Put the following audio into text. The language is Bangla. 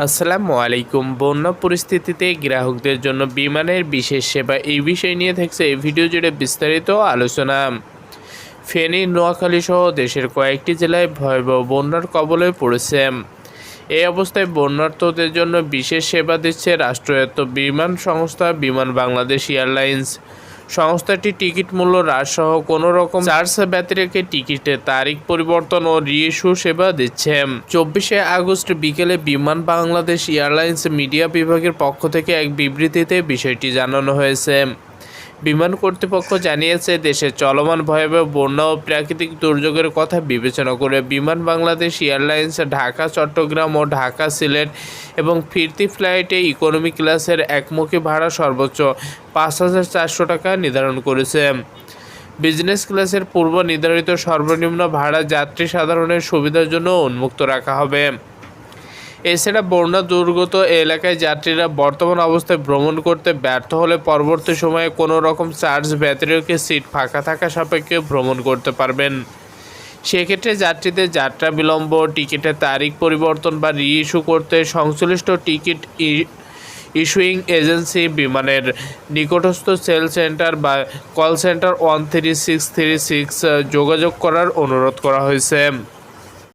আসসালামু আলাইকুম। বন্যা পরিস্থিতিতে গ্রাহকদের জন্য বিমানের বিশেষ সেবা এই বিষয় নিয়ে থাকছে এই ভিডিও জুড়ে বিস্তারিত আলোচনা। ফেনী, নোয়াখালী সহ দেশের কয়েকটি জেলায় ভয়াবহ বন্যার কবলে পড়েছে। এই অবস্থায় বন্যার্থদের জন্য বিশেষ সেবা দিচ্ছে রাষ্ট্রায়ত্ত বিমান সংস্থা বিমান বাংলাদেশ এয়ারলাইন্স। সংস্থাটি টিকিট মূল্য হ্রাস সহ কোনো রকম চার্জ ব্যতিরেকে টিকিটের তারিখ পরিবর্তন ও রিইস্যু সেবা দিচ্ছে। চব্বিশে আগস্ট বিকেলে বিমান বাংলাদেশ এয়ারলাইন্স মিডিয়া বিভাগের পক্ষ থেকে এক বিবৃতিতে বিষয়টি জানানো হয়েছে। বিমান কর্তৃপক্ষ জানিয়েছে, দেশে চলমান ভয়াবহ বন্যা ও প্রাকৃতিক দুর্যোগের কথা বিবেচনা করে বিমান বাংলাদেশ এয়ারলাইন্স, ঢাকা, চট্টগ্রাম ও ঢাকা সিলেট এবং ফিরতি ফ্লাইটে ইকোনমি ক্লাসের একমুখী ভাড়া সর্বোচ্চ পাঁচ হাজার চারশো টাকা নির্ধারণ করেছে। বিজনেস ক্লাসের পূর্ব নির্ধারিত সর্বনিম্ন ভাড়া যাত্রী সাধারণের সুবিধার জন্য উন্মুক্ত রাখা হবে। এছাড়া বন্যা দুর্গত এলাকায় যাত্রীরা বর্তমান অবস্থায় ভ্রমণ করতে ব্যর্থ হলে পরবর্তী সময়ে কোনো রকম চার্জ ব্যতিরেকে সিট ফাঁকা থাকা সাপেক্ষে ভ্রমণ করতে পারবেন। সেক্ষেত্রে যাত্রীদের যাত্রা বিলম্ব, টিকিটের তারিখ পরিবর্তন বা রি ইস্যু করতে সংশ্লিষ্ট টিকিট ইস্যুইং এজেন্সি বিমানের নিকটস্থ সেল সেন্টার বা call centre one three six three six যোগাযোগ করার অনুরোধ করা হয়েছে।